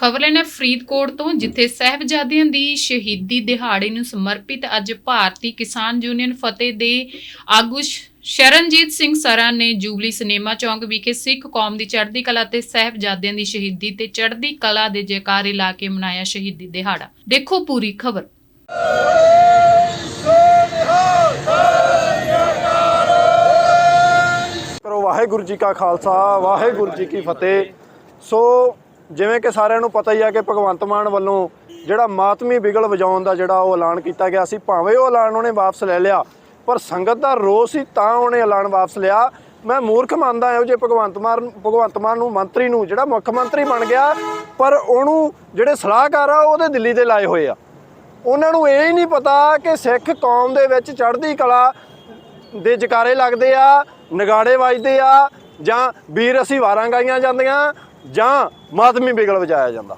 ਖਬਰ ਲੈਣਾ ਫਰੀਦਕੋਟ ਤੋਂ, ਜਿੱਥੇ ਸਹਿਬਜ਼ਾਦਿਆਂ ਦੀ ਸ਼ਹੀਦੀ ਦਿਹਾੜੇ ਨੂੰ ਸਮਰਪਿਤ ਅੱਜ ਭਾਰਤੀ ਕਿਸਾਨ ਯੂਨੀਅਨ ਫਤਿਹ ਦੇ ਆਗੂ ਸ਼ਰਨਜੀਤ ਸਿੰਘ ਸਰਾਂ ਨੇ ਜੂਬਲੀ ਸਿਨੇਮਾ ਚੌਂਕ ਵਿਖੇ ਸਿੱਖ ਕੌਮ ਦੀ ਚੜ੍ਹਦੀ ਕਲਾ ਤੇ ਸਹਿਬਜ਼ਾਦਿਆਂ ਦੀ ਸ਼ਹੀਦੀ ਤੇ ਚੜ੍ਹਦੀ ਕਲਾ ਦੇ ਜੈਕਾਰੇ ਲਾ ਕੇ ਮਨਾਇਆ ਸ਼ਹੀਦੀ ਦਿਹਾੜਾ। ਦੇਖੋ ਪੂਰੀ ਖਬਰ। ਕਰੋ ਵਾਹਿਗੁਰੂ ਜੀ ਕਾ ਖਾਲਸਾ, ਵਾਹਿਗੁਰੂ ਜੀ ਕੀ ਫਤਿਹ। ਸੋ ਜਿਵੇਂ ਕਿ ਸਾਰਿਆਂ ਨੂੰ ਪਤਾ ਹੀ ਆ ਕਿ ਭਗਵੰਤ ਮਾਨ ਵੱਲੋਂ ਜਿਹੜਾ ਮਾਤਮੀ ਬਿਗਲ ਵਜਾਉਣ ਦਾ ਜਿਹੜਾ ਉਹ ਐਲਾਨ ਕੀਤਾ ਗਿਆ ਸੀ, ਭਾਵੇਂ ਉਹ ਐਲਾਨ ਉਹਨੇ ਵਾਪਸ ਲੈ ਲਿਆ, ਪਰ ਸੰਗਤ ਦਾ ਰੋਸ ਸੀ ਤਾਂ ਉਹਨੇ ਐਲਾਨ ਵਾਪਸ ਲਿਆ। ਮੈਂ ਮੂਰਖ ਮੰਨਦਾ ਹਾਂ ਜੇ ਭਗਵੰਤ ਮਾਨ ਭਗਵੰਤ ਮਾਨ ਨੂੰ ਮੰਤਰੀ ਨੂੰ ਜਿਹੜਾ ਮੁੱਖ ਮੰਤਰੀ ਬਣ ਗਿਆ, ਪਰ ਉਹਨੂੰ ਜਿਹੜੇ ਸਲਾਹਕਾਰ ਆ ਉਹਦੇ ਦਿੱਲੀ ਦੇ ਲਾਏ ਹੋਏ ਆ। ਉਹਨਾਂ ਨੂੰ ਇਹ ਹੀ ਨਹੀਂ ਪਤਾ ਕਿ ਸਿੱਖ ਕੌਮ ਦੇ ਵਿੱਚ ਚੜ੍ਹਦੀ ਕਲਾ ਦੇ ਜਕਾਰੇ ਲੱਗਦੇ ਆ, ਨਗਾੜੇ ਵੱਜਦੇ ਆ, ਜਾਂ ਵੀਰ ਅਸੀਂ ਵਾਰਾਂ ਗਾਈਆਂ ਜਾਂਦੀਆਂ ਜਾਂ ਮਾਤਮੀ ਬਿਗਲ ਵਜਾਇਆ ਜਾਂਦਾ।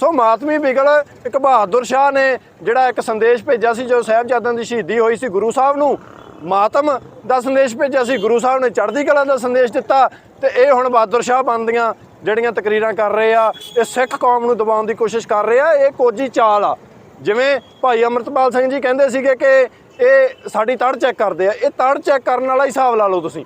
ਸੋ ਮਾਤਮੀ ਬਿਗਲ ਇੱਕ ਬਹਾਦਰ ਸ਼ਾਹ ਨੇ ਜਿਹੜਾ ਇੱਕ ਸੰਦੇਸ਼ ਭੇਜਿਆ ਸੀ, ਜਦੋਂ ਸਾਹਿਬਜ਼ਾਦਿਆਂ ਦੀ ਸ਼ਹੀਦੀ ਹੋਈ ਸੀ ਗੁਰੂ ਸਾਹਿਬ ਨੂੰ, ਮਾਤਮ ਦਾ ਸੰਦੇਸ਼ ਭੇਜਿਆ ਸੀ, ਗੁਰੂ ਸਾਹਿਬ ਨੇ ਚੜ੍ਹਦੀ ਕਲਾ ਦਾ ਸੰਦੇਸ਼ ਦਿੱਤਾ ਤੇ ਇਹ ਹੁਣ ਬਹਾਦਰ ਸ਼ਾਹ ਬਣਦੀਆਂ ਜਿਹੜੀਆਂ ਤਕਰੀਰਾਂ ਕਰ ਰਹੇ ਆ, ਇਹ ਸਿੱਖ ਕੌਮ ਨੂੰ ਦਬਾਉਣ ਦੀ ਕੋਸ਼ਿਸ਼ ਕਰ ਰਹੇ ਆ, ਇਹ ਕੋਜੀ ਚਾਲ ਆ। ਜਿਵੇਂ ਭਾਈ ਅਮਰਤਪਾਲ ਸਿੰਘ ਜੀ ਕਹਿੰਦੇ ਸੀਗੇ ਕਿ ਇਹ ਸਾਡੀ ਤੜ ਚੈੱਕ ਕਰਦੇ ਆ, ਇਹ ਤੜ ਚੈੱਕ ਕਰਨ ਵਾਲਾ ਹਿਸਾਬ ਲਾ ਲਓ ਤੁਸੀਂ।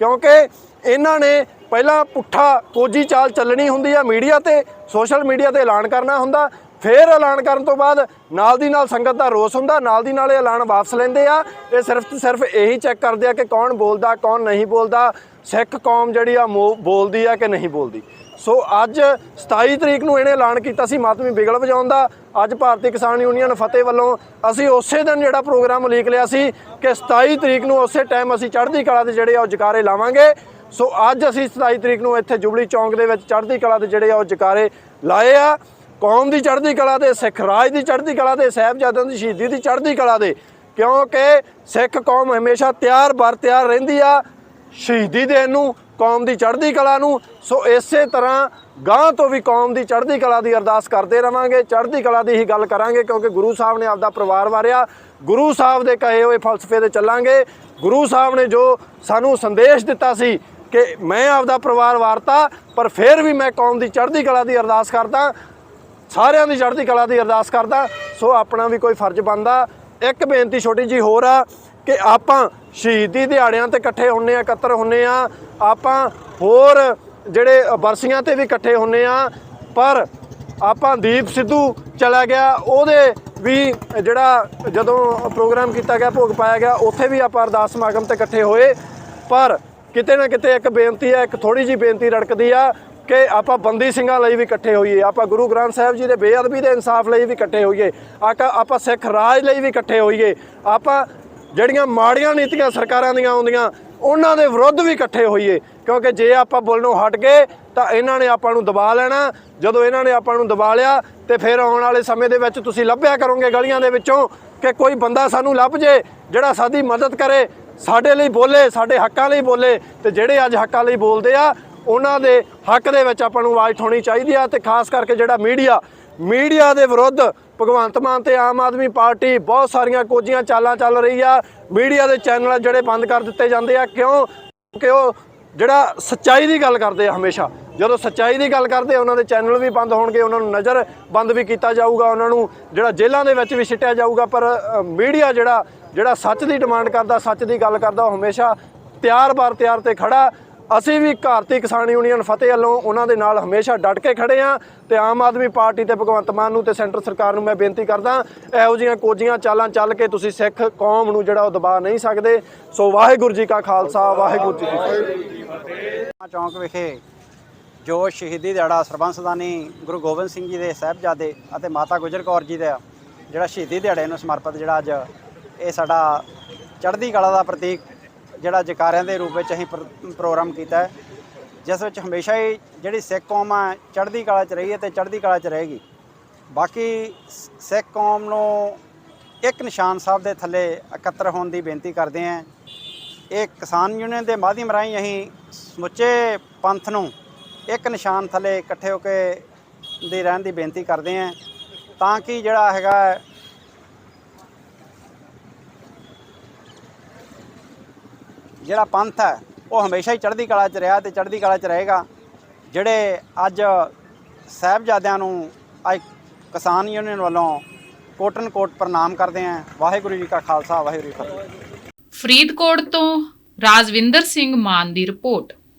ਕਿਉਂਕਿ ਇਹਨਾਂ ਨੇ ਪਹਿਲਾਂ ਪੁੱਠਾ ਕੋਜੀ ਚਾਲ ਚੱਲਣੀ ਹੁੰਦੀ ਆ ਮੀਡੀਆ ਤੇ, ਸੋਸ਼ਲ ਮੀਡੀਆ ਤੇ ਐਲਾਨ ਕਰਨਾ ਹੁੰਦਾ, ਫਿਰ ਐਲਾਨ ਕਰਨ ਤੋਂ ਬਾਅਦ ਨਾਲ ਦੀ ਨਾਲ ਸੰਗਤ ਦਾ ਰੋਸ ਹੁੰਦਾ, ਨਾਲ ਦੀ ਨਾਲ ਇਹ ਐਲਾਨ ਵਾਪਸ ਲੈਂਦੇ ਆ ਇਹ ਸਿਰਫ ਤੇ ਸਿਰਫ ਇਹੀ ਚੈੱਕ ਕਰਦੇ ਆ ਕਿ ਕੌਣ ਬੋਲਦਾ, ਕੌਣ ਨਹੀਂ ਬੋਲਦਾ, ਸਿੱਖ ਕੌਮ ਜਿਹੜੀ ਆ ਮੋ- ਬੋਲਦੀ ਆ ਕਿ ਨਹੀਂ ਬੋਲਦੀ। ਸੋ ਅੱਜ 27 ਤਰੀਕ ਨੂੰ ਇਹਨੇ ਐਲਾਨ ਕੀਤਾ ਸੀ ਮਾਤਮੀ ਬਿਗਲ ਵਜਾਉਣ ਦਾ। ਅੱਜ ਭਾਰਤੀ ਕਿਸਾਨ ਯੂਨੀਅਨ ਫਤਿਹ ਵੱਲੋਂ ਅਸੀਂ ਉਸੇ ਦਿਨ ਜਿਹੜਾ ਪ੍ਰੋਗਰਾਮ ਉਲੀਕ ਲਿਆ ਸੀ ਕਿ 27 ਤਰੀਕ ਨੂੰ ਉਸੇ ਟਾਈਮ ਅਸੀਂ ਚੜ੍ਹਦੀ ਕਲਾ ਦੇ ਜਿਹੜੇ ਆ ਉਹ ਜਕਾਰੇ ਲਾਵਾਂਗੇ। ਸੋ ਅੱਜ ਅਸੀਂ 27 ਤਰੀਕ ਨੂੰ ਇੱਥੇ ਜੁਬਲੀ ਚੌਂਕ ਦੇ ਵਿੱਚ ਚੜ੍ਹਦੀ ਕਲਾ ਦੇ ਜਿਹੜੇ ਆ ਉਹ ਜਕਾਰੇ ਲਾਏ ਆ। ਕੌਮ ਦੀ ਚੜ੍ਹਦੀ ਕਲਾ ਦੇ, ਸਿੱਖ ਰਾਜ ਦੀ ਚੜ੍ਹਦੀ ਕਲਾ ਦੇ, ਸਾਹਿਬਜ਼ਾਦਿਆਂ ਦੀ ਸ਼ਹੀਦੀ ਦੀ ਚੜ੍ਹਦੀ ਕਲਾ ਦੇ। ਕਿਉਂਕਿ ਸਿੱਖ ਕੌਮ ਹਮੇਸ਼ਾ ਤਿਆਰ ਬਰ ਤਿਆਰ ਰਹਿੰਦੀ ਆ। ਸ਼ਹੀਦੀ ਦੇਣ ਨੂੰ, ਕੌਮ ਦੀ ਚੜ੍ਹਦੀ ਕਲਾ ਨੂੰ। ਸੋ ਇਸੇ ਤਰ੍ਹਾਂ ਗਾਂ ਤੋਂ ਵੀ ਕੌਮ ਦੀ ਚੜ੍ਹਦੀ ਕਲਾ ਦੀ ਅਰਦਾਸ ਕਰਦੇ ਰਵਾਂਗੇ। ਚੜ੍ਹਦੀ ਕਲਾ ਦੀ ਹੀ ਗੱਲ ਕਰਾਂਗੇ, ਕਿਉਂਕਿ ਗੁਰੂ ਸਾਹਿਬ ਨੇ ਆਪਦਾ ਪਰਿਵਾਰ ਵਾਰਿਆ। ਗੁਰੂ ਸਾਹਿਬ ਦੇ ਕਹੇ ਹੋਏ ਫਲਸਫੇ ਤੇ ਚੱਲਾਂਗੇ। ਗੁਰੂ ਸਾਹਿਬ ਨੇ ਜੋ ਸਾਨੂੰ ਸੰਦੇਸ਼ ਦਿੱਤਾ ਸੀ ਕਿ ਮੈਂ ਆਪਦਾ ਪਰਿਵਾਰ ਵਾਰਤਾ, ਪਰ ਫਿਰ ਵੀ ਮੈਂ ਕੌਮ ਦੀ ਚੜ੍ਹਦੀ ਕਲਾ ਦੀ ਅਰਦਾਸ ਕਰਦਾ, ਸਾਰਿਆਂ ਦੀ ਚੜ੍ਹਦੀ ਕਲਾ ਦੀ ਅਰਦਾਸ ਕਰਦਾ। ਸੋ ਆਪਣਾ ਵੀ ਕੋਈ ਫਰਜ਼ ਬਣਦਾ। ਇੱਕ ਬੇਨਤੀ ਛੋਟੀ ਜੀ ਹੋਰ ਆ ਕਿ ਆਪਾਂ ਸ਼ਹੀਦੀ ਦਿਹਾੜਿਆਂ ਤੇ ਇਕੱਠੇ ਹੁੰਨੇ ਆ, ਇਕੱਤਰ ਹੁੰਨੇ ਆ। ਆਪਾਂ ਹੋਰ ਜਿਹੜੇ ਬਰਸੀਆਂ ਤੇ ਵੀ ਇਕੱਠੇ ਹੁੰਨੇ ਆ, ਪਰ ਆਪਾਂ ਦੀਪ ਸਿੱਧੂ ਚਲਾ ਗਿਆ, ਉਹਦੇ ਵੀ ਜਿਹੜਾ ਜਦੋਂ ਪ੍ਰੋਗਰਾਮ ਕੀਤਾ ਗਿਆ, ਭੋਗ ਪਾਇਆ ਗਿਆ, ਉੱਥੇ ਵੀ ਆਪਾਂ ਅਰਦਾਸ ਸਮਾਗਮ ਤੇ ਇਕੱਠੇ ਹੋਏ। ਪਰ ਕਿਤੇ ਨਾ ਕਿਤੇ ਇੱਕ ਬੇਨਤੀ ਹੈ ਇੱਕ ਥੋੜੀ ਜੀ ਬੇਨਤੀ ਰੜਕਦੀ ਆ ਕਿ ਆਪਾਂ ਬੰਦੀ ਸਿੰਘਾਂ ਲਈ ਵੀ ਇਕੱਠੇ ਹੋਈਏ, ਆਪਾਂ ਗੁਰੂ ਗ੍ਰੰਥ ਸਾਹਿਬ ਜੀ ਦੇ ਬੇਅਦਬੀ ਦੇ ਇਨਸਾਫ ਲਈ ਵੀ ਇਕੱਠੇ ਹੋਈਏ, ਆਕਾ ਆਪਾਂ ਸਿੱਖ ਰਾਜ ਲਈ ਵੀ ਇਕੱਠੇ ਹੋਈਏ, ਆਪਾਂ ਜਿਹੜੀਆਂ ਮਾੜੀਆਂ ਨੀਤੀਆਂ ਸਰਕਾਰਾਂ ਦੀਆਂ ਆਉਂਦੀਆਂ, ਉਹਨਾਂ ਦੇ ਵਿਰੁੱਧ ਵੀ ਇਕੱਠੇ ਹੋਈਏ, ਕਿਉਂਕਿ ਜੇ ਆਪਾਂ ਬੋਲਣੋਂ ਹਟ ਗਏ, ਤਾਂ ਇਹਨਾਂ ਨੇ ਆਪਾਂ ਨੂੰ ਦਬਾ ਲੈਣਾ, ਜਦੋਂ ਇਹਨਾਂ ਨੇ ਆਪਾਂ ਨੂੰ ਦਬਾ ਲਿਆ, ਤੇ ਫਿਰ ਆਉਣ ਵਾਲੇ ਸਮੇਂ ਦੇ ਵਿੱਚ ਤੁਸੀਂ ਲੱਭਿਆ ਕਰੋਗੇ ਗਲੀਆਂ ਦੇ ਵਿੱਚੋਂ ਕਿ ਕੋਈ ਬੰਦਾ ਸਾਨੂੰ ਲੱਭ ਜੇ, ਜਿਹੜਾ ਸਾਡੀ ਮਦਦ ਕਰੇ, ਸਾਡੇ ਲਈ ਬੋਲੇ, ਸਾਡੇ ਹੱਕਾਂ ਲਈ ਬੋਲੇ, ਤੇ ਜਿਹੜੇ ਅੱਜ ਹੱਕਾਂ ਲਈ ਬੋਲਦੇ ਆ ਉਹਨਾਂ ਦੇ ਹੱਕ ਦੇ ਵਿੱਚ ਆਪਾਂ ਨੂੰ ਆਵਾਜ਼ ਉਠਾਉਣੀ ਚਾਹੀਦੀ ਆ ਤੇ ਖਾਸ ਕਰਕੇ ਜਿਹੜਾ ਮੀਡੀਆ ਮੀਡੀਆ ਦੇ ਵਿਰੁੱਧ ਭਗਵੰਤ ਮਾਨ ਤੇ ਆਮ ਆਦਮੀ ਪਾਰਟੀ ਬਹੁਤ ਸਾਰੀਆਂ ਕੋਝੀਆਂ ਚਾਲਾਂ ਚੱਲ ਰਹੀ ਆ। ਮੀਡੀਆ ਦੇ ਚੈਨਲ ਜਿਹੜੇ ਬੰਦ ਕਰ ਦਿੱਤੇ ਜਾਂਦੇ ਆ। ਕਿਉਂ? ਕਿ ਉਹ ਜਿਹੜਾ ਸੱਚਾਈ ਦੀ ਗੱਲ ਕਰਦੇ ਆ ਹਮੇਸ਼ਾ। ਜਦੋਂ ਸੱਚਾਈ ਦੀ ਗੱਲ ਕਰਦੇ ਉਹਨਾਂ ਦੇ ਚੈਨਲ ਵੀ ਬੰਦ ਹੋਣਗੇ, ਉਹਨਾਂ ਨੂੰ ਨਜ਼ਰ ਬੰਦ ਵੀ ਕੀਤਾ ਜਾਊਗਾ, ਉਹਨਾਂ ਨੂੰ ਜਿਹੜਾ ਜੇਲ੍ਹਾਂ ਦੇ ਵਿੱਚ ਵੀ ਸਿੱਟਿਆ ਜਾਊਗਾ। ਪਰ ਮੀਡੀਆ ਜਿਹੜਾ ਜਿਹੜਾ ਸੱਚ ਦੀ ਡਿਮਾਂਡ ਕਰਦਾ, ਸੱਚ ਦੀ ਗੱਲ ਕਰਦਾ, ਉਹ ਹਮੇਸ਼ਾ ਤਿਆਰ ਬਾਰ ਤਿਆਰ ਤੇ ਖੜਾ। ਅਸੀਂ ਵੀ ਭਾਰਤੀ ਕਿਸਾਨ ਯੂਨੀਅਨ ਫਤਿਹ ਵੱਲੋਂ ਉਹਨਾਂ ਦੇ ਨਾਲ ਹਮੇਸ਼ਾ ਡਟ ਕੇ ਖੜੇ ਆ ਤੇ ਆਮ ਆਦਮੀ ਪਾਰਟੀ ਤੇ ਭਗਵੰਤ ਮਾਨ ਨੂੰ ਤੇ ਸੈਂਟਰ ਸਰਕਾਰ ਨੂੰ ਮੈਂ ਬੇਨਤੀ ਕਰਦਾ, ਇਹੋ ਜਿਹੀਆਂ ਕੋਝੀਆਂ ਚਾਲਾਂ ਚੱਲ ਕੇ ਤੁਸੀਂ ਸਿੱਖ ਕੌਮ ਨੂੰ ਜਿਹੜਾ ਉਹ ਦਬਾ ਨਹੀਂ ਸਕਦੇ। ਸੋ ਵਾਹਿਗੁਰੂ ਜੀ ਕਾ ਖਾਲਸਾ, ਵਾਹਿਗੁਰੂ ਜੀ ਕੀ ਫਤਿਹ। ਚੌਂਕ ਵਿਖੇ ਜੋ ਸ਼ਹੀਦੀ ਦਿਹਾੜਾ ਸਰਬੰਸਦਾਨੀ ਗੁਰੂ ਗੋਬਿੰਦ ਸਿੰਘ ਜੀ ਦੇ ਸਾਹਿਬਜ਼ਾਦੇ ਅਤੇ ਮਾਤਾ ਗੁਜਰ ਕੌਰ ਜੀ ਦਾ ਜਿਹੜਾ ਸ਼ਹੀਦੀ ਦਿਹਾੜੇ ਨੂੰ ਸਮਰਪਿਤ ਜਿਹੜਾ ਅੱਜ ਇਹ ਸਾਡਾ ਚੜ੍ਹਦੀ ਕਲਾ ਦਾ ਪ੍ਰਤੀਕ ਜਿਹੜਾ ਜਕਾਰਿਆਂ ਦੇ ਰੂਪ ਵਿੱਚ ਅਸੀਂ ਪ੍ਰ- ਪ੍ਰੋਗਰਾਮ ਕੀਤਾ ਹੈ, ਜਿਸ ਵਿੱਚ ਹਮੇਸ਼ਾ ਹੀ ਜਿਹੜੀ ਸਿੱਖ ਕੌਮ ਆ, ਚੜ੍ਹਦੀ ਕਲਾ 'ਚ ਰਹੀ ਹੈ ਤੇ ਚੜ੍ਹਦੀ ਕਲਾ 'ਚ ਰਹੇਗੀ। ਬਾਕੀ ਸ- ਸਿੱਖ ਕੌਮ ਨੂੰ ਇੱਕ ਨਿਸ਼ਾਨ ਸਾਹਿਬ ਦੇ ਥੱਲੇ ਇਕੱਤਰ ਹੋਣ ਦੀ ਬੇਨਤੀ ਕਰਦੇ ਹਾਂ। ਇਹ ਕਿਸਾਨ ਯੂਨੀਅਨ ਦੇ ਮਾਧਿਅਮ ਰਾਹੀਂ ਅਸੀਂ ਸਮੁੱਚੇ ਪੰਥ ਨੂੰ ਇੱਕ ਨਿਸ਼ਾਨ ਥੱਲੇ ਇਕੱਠੇ ਹੋ ਕੇ ਦੇ ਰਹਿਣ ਦੀ ਬੇਨਤੀ ਕਰਦੇ ਹਾਂ, ਤਾਂ ਕਿ ਜਿਹੜਾ ਹੈਗਾ ਜਿਹੜਾ ਪੰਥ ਹੈ, ਉਹ ਹਮੇਸ਼ਾ ਹੀ ਚੜ੍ਹਦੀ ਕਲਾ 'ਚ ਰਿਹਾ ਤੇ ਚੜ੍ਹਦੀ ਕਲਾ 'ਚ ਰਹੇਗਾ। ਜਿਹੜੇ ਅੱਜ ਸਾਹਿਬਜ਼ਾਦਿਆਂ ਨੂੰ ਅੱਜ ਕਿਸਾਨ ਯੂਨੀਅਨ ਵੱਲੋਂ ਕੋਟਨ ਕੋਟ ਪ੍ਰਣਾਮ ਕਰਦੇ ਹਾਂ। ਵਾਹਿਗੁਰੂ ਜੀ ਕਾ ਖਾਲਸਾ, ਵਾਹਿਗੁਰੂ ਜੀ ਫਤਿਹ। ਫਰੀਦਕੋਟ ਤੋਂ ਰਾਜਵਿੰਦਰ ਸਿੰਘ ਮਾਨ ਦੀ ਰਿਪੋਰਟ।